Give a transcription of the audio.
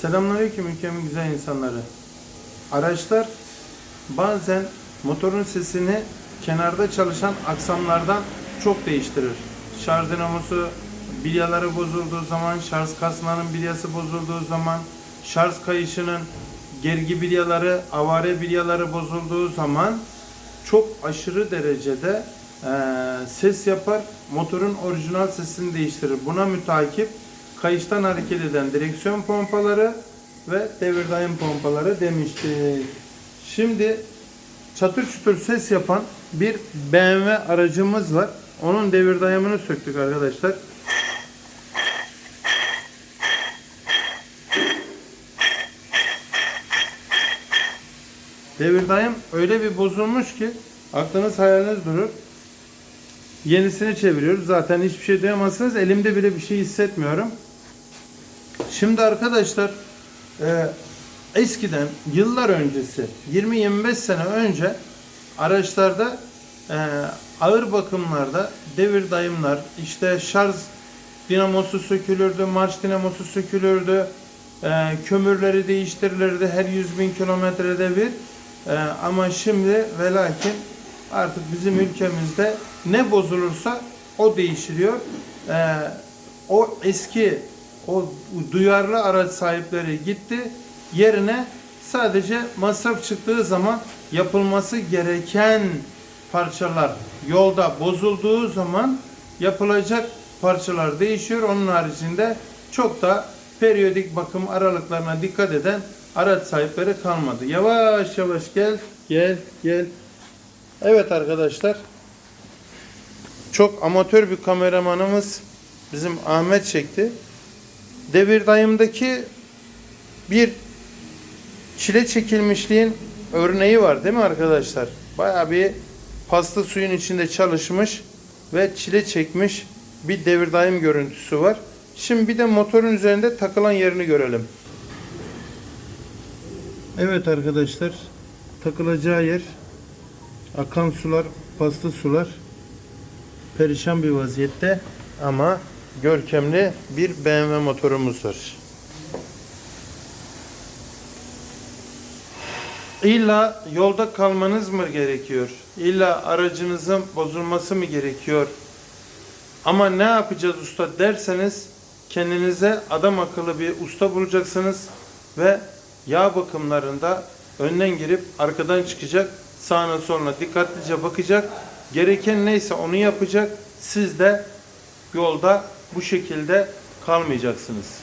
Selamünaleyküm ülkemin güzel insanları. Araçlar bazen motorun sesini kenarda çalışan aksamlardan çok değiştirir. Şarj dinamosu bilyaları bozulduğu zaman, şarj kasnağının bilyası bozulduğu zaman, şarj kayışının gergi bilyaları, avare bilyaları bozulduğu zaman çok aşırı derecede eee, ses yapar. Motorun orijinal sesini değiştirir. Buna mütakip kayıştan hareket eden direksiyon pompaları ve devir daim pompaları demiştik. Şimdi çatır çutur ses yapan bir BMW aracımız var. Onun devir dayamını söktük arkadaşlar. Devir dayım öyle bir bozulmuş ki aklınız hayaliniz durur. Yenisini çeviriyoruz. Zaten hiçbir şey duyamazsınız. Elimde bile bir şey hissetmiyorum. Şimdi arkadaşlar e, eskiden yıllar öncesi 20-25 sene önce araçlarda e, ağır bakımlarda devir dayımlar işte şarj dinamosu sökülürdü, marş dinamosu sökülürdü, e, kömürleri değiştirilirdi her 100 bin kilometrede bir. E, ama şimdi ve lakin artık bizim ülkemizde ne bozulursa o değişiliyor. E, o eski o duyarlı araç sahipleri gitti. Yerine sadece masraf çıktığı zaman yapılması gereken parçalar yolda bozulduğu zaman yapılacak parçalar değişiyor. Onun haricinde çok da periyodik bakım aralıklarına dikkat eden araç sahipleri kalmadı. Yavaş yavaş gel, gel, gel. Evet arkadaşlar. Çok amatör bir kameramanımız bizim Ahmet çekti. Devir dayımdaki bir çile çekilmişliğin örneği var değil mi arkadaşlar? Bayağı bir pasta suyun içinde çalışmış ve çile çekmiş bir devir daim görüntüsü var. Şimdi bir de motorun üzerinde takılan yerini görelim. Evet arkadaşlar takılacağı yer akan sular, pasta sular perişan bir vaziyette ama görkemli bir BMW motorumuz var. İlla yolda kalmanız mı gerekiyor? İlla aracınızın bozulması mı gerekiyor? Ama ne yapacağız usta derseniz kendinize adam akıllı bir usta bulacaksınız ve yağ bakımlarında önden girip arkadan çıkacak, sağına soluna dikkatlice bakacak. Gereken neyse onu yapacak. Siz de yolda bu şekilde kalmayacaksınız.